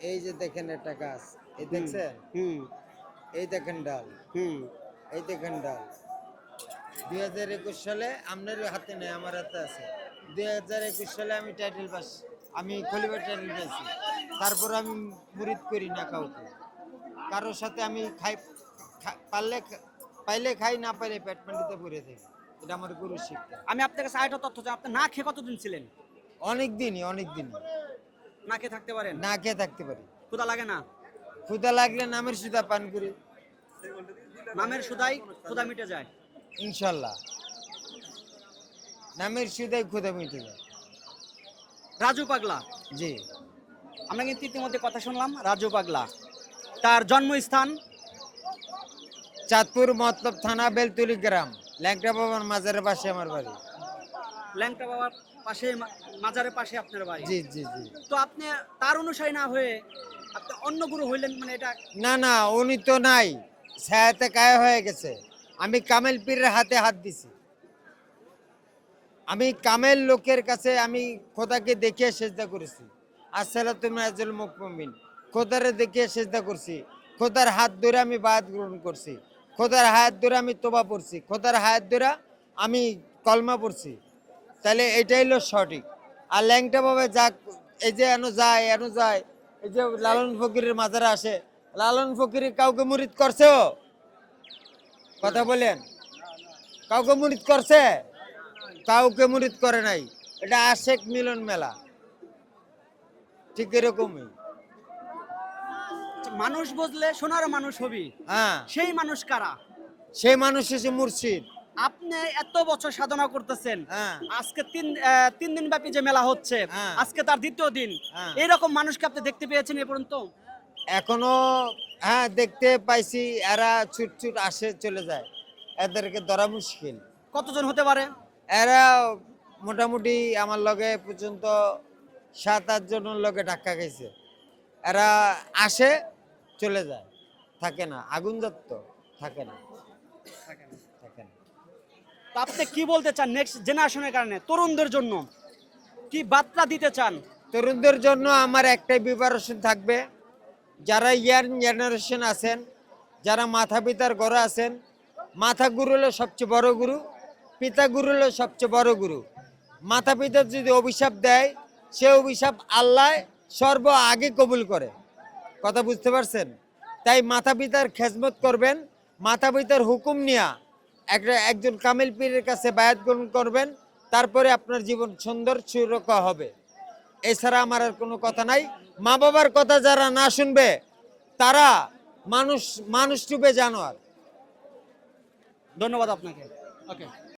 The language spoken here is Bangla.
এই যে দেখেন একটা গাছ এই দেখছেন? হুম এই দেখেন ডাল। হুম। এই দেখেন ডাল। দুই হাজার একুশ সালে আপনার হাতে নেই আমার হাতে আছে। দুই হাজার একুশ সালে আমি টাইটেল পাস আমি খলিবার টাইটেল পাইছি তারপর আমি মুরিদ করি না কাউকে। কারোর সাথে আমি খাই পারলে পাইলে খাই না পাইলে পেট পান্ডিতে পড়ে থাকি এটা আমার গুরু শিক্ষা। আমি আপনার কাছে আরেকটা তথ্য চাই আপনি না খেয়ে কতদিন ছিলেন? অনেক দিনই অনেক দিনই। না খেয়ে থাকতে পারেন? না খেয়ে থাকতে পারি। ক্ষুধা লাগে না? লাগলে নামের সুদা পান করি। নামের সুদাই ক্ষুধা মিটে যায়? ইনশাল্লাহ। নামের সুদাই মিটে যায়। রাজু পাগলা। জি। আমরা কিন্তু ইতিমধ্যে কথা শুনলাম রাজু পাগলা। তার জন্মস্থান? চাঁদপুর মতলব থানা বেলতুলি গ্রাম ল্যাংটা বাবার মাজারের পাশে আমার বাড়ি। ল্যাংটা বাবার পাশে মাজারের পাশে আপনার বাড়ি জি জি জি। তো আপনি তার অনুসারী না হয়ে আপনি অন্য গুরু হইলেন মানে এটা না না উনি তো নাই। ছায়াতে কায়া হয়ে গেছে। আমি কামেল পীরের হাতে হাত দিছি। আমি কামেল লোকের কাছে আমি খোদাকে দেখিয়ে সেজদা করেছি। আসসালা তুমি আজল মুকমিন। খোদারে দেখিয়ে সেজদা করছি। খোদার হাত ধরে আমি বাদ গ্রহণ করছি। খোদার হাত ধরে আমি তোবা পড়ছি। খোদার হাত ধরে আমি কলমা পড়ছি। তাহলে এটাই হলো সঠিক। আর ল্যাংটা বাবা যা এই যে এনো যায় এনো যায় এই যে লালন ফকিরের মাজারে আসে লালন ফকির কাউকে মুরিদ করছে ও? কথা বলেন। কাউকে মুরিদ করছে? কাউকে মুরিদ করে নাই। এটা আশেক মিলন মেলা। ঠিক এরকমই। মানুষ বুঝলে সোনার মানুষ হবি। হ্যাঁ। সেই মানুষ কারা? সেই মানুষ এসে মুর্শিদ। আপনি এত বছর সাধনা করতেছেন। হ্যাঁ। আজকে তিন তিন দিন ব্যাপী যে মেলা হচ্ছে হ্যাঁ। আজকে তার দ্বিতীয় দিন। হ্যাঁ। এরকম মানুষকে আপনি দেখতে পেয়েছেন এ পর্যন্ত? এখনও হ্যাঁ দেখতে পাইছি এরা ছুট ছুট আসে চলে যায়। এদেরকে ধরা মুশকিল। কতজন হতে পারে? এরা মোটামুটি আমার লগে পর্যন্ত সাত আট জনের লগে ধাক্কা খাইছে। এরা আসে চলে যায়। থাকে না আগুন দত্ত থাকে না। থাকে। না তো আপনি কি বলতে চান নেক্সট জেনারেশনের কারণে? তরুণদের জন্য। কি বার্তা দিতে চান? তরুণদের জন্য আমার একটাই প্রিপারেশন থাকবে। যারা ইয়ার জেনারেশন আছেন, যারা মাথা পিতার ঘরে আছেন, মাথা গুরু হলো সবচেয়ে বড় গুরু, পিতা গুরু হলো সবচেয়ে বড় গুরু। মাথা পিতার যদি অভিশাপ দেয়, সে অভিশাপ আল্লাহ সর্ব আগে কবুল করে। কথা বুঝতে পারছেন? তাই মাথা পিতার খেজমত করবেন, মাথা পিতার হুকুম নিয়া একটা, একজন কামিল পীরের কাছে বায়াত গ্রহণ করবেন, তারপরে আপনার জীবন সুন্দর সুরক্ষা হবে। এছাড়া আমার আর কোনো কথা নাই। মা বাবার কথা যারা না শুনবে, তারা মানুষ মানুষ টুবে জানোয়ার। ধন্যবাদ আপনাকে। ওকে